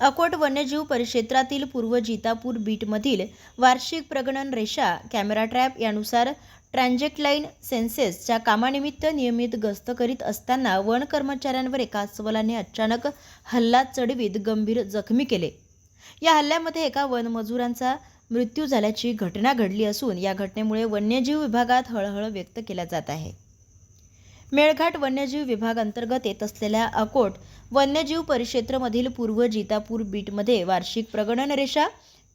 अकोट वन्यजीव परिक्षेत्रातील पूर्व जितापूर बीटमधील वार्षिक प्रगणन रेषा कॅमेरा ट्रॅप यानुसार ट्रान्झेक्ट लाईन सेन्सेसच्या कामानिमित्त नियमित गस्त करीत असताना वन कर्मचाऱ्यांवर एका अस्वलाने अचानक हल्ला चढवीत गंभीर जखमी केले. या हल्ल्यामध्ये एका वनमजुरांचा मृत्यू झाल्याची घटना घडली असून या घटनेमुळे वन्यजीव विभागात हळहळ व्यक्त केला जात आहे. मेळघाट वन्यजीव विभाग अंतर्गत येत असलेल्या अकोट वन्यजीव परिक्षेत्रमधील पूर्व जितापूर बीटमध्ये वार्षिक प्रगणन रेषा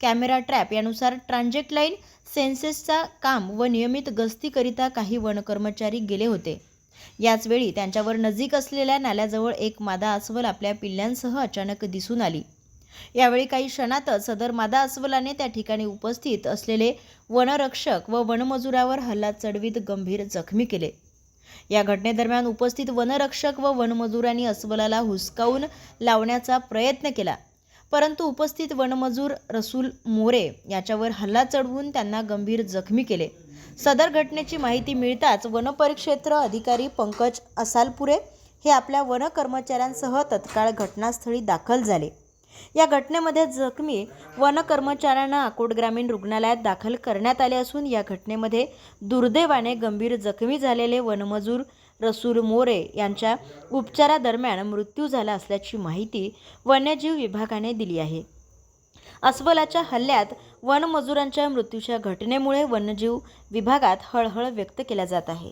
कॅमेरा ट्रॅप यानुसार ट्रान्झेक्ट लाईन सेन्सेसचा काम व नियमित गस्तीकरिता काही वनकर्मचारी गेले होते. याचवेळी त्यांच्यावर नजीक असलेल्या नाल्याजवळ एक मादा अस्वल आपल्या पिल्ल्यांसह अचानक दिसून आली. यावेळी काही क्षणातच सदर मादा अस्वलाने त्या ठिकाणी उपस्थित असलेले वनरक्षक व वनमजुरावर हल्ला चढवीत गंभीर जखमी केले. या घटनेदरम्यान उपस्थित वनरक्षक व वनमजुरांनी अस्वलाला हुसकावून लावण्याचा प्रयत्न केला. परंतु उपस्थित वनमजूर रसूल मोरे याच्यावर हल्ला चढवून त्यांना गंभीर जखमी केले. सदर घटनेची माहिती मिळताच वनपरिक्षेत्र अधिकारी पंकज असालपुरे हे आपल्या वन कर्मचाऱ्यांसह तत्काळ घटनास्थळी दाखल झाले. या घटनेमध्ये जखमी वन कर्मचाऱ्यांना अकोट ग्रामीण रुग्णालयात दाखल करण्यात आले असून या घटनेमध्ये दुर्दैवाने गंभीर जखमी झालेले वनमजूर रसूल मोरे यांच्या उपचारादरम्यान मृत्यू झाला असल्याची माहिती वन्यजीव विभागाने दिली आहे. अस्वलाच्या हल्ल्यात वनमजुरांच्या मृत्यूच्या घटनेमुळे वन्यजीव विभागात हळहळ व्यक्त केला जात आहे.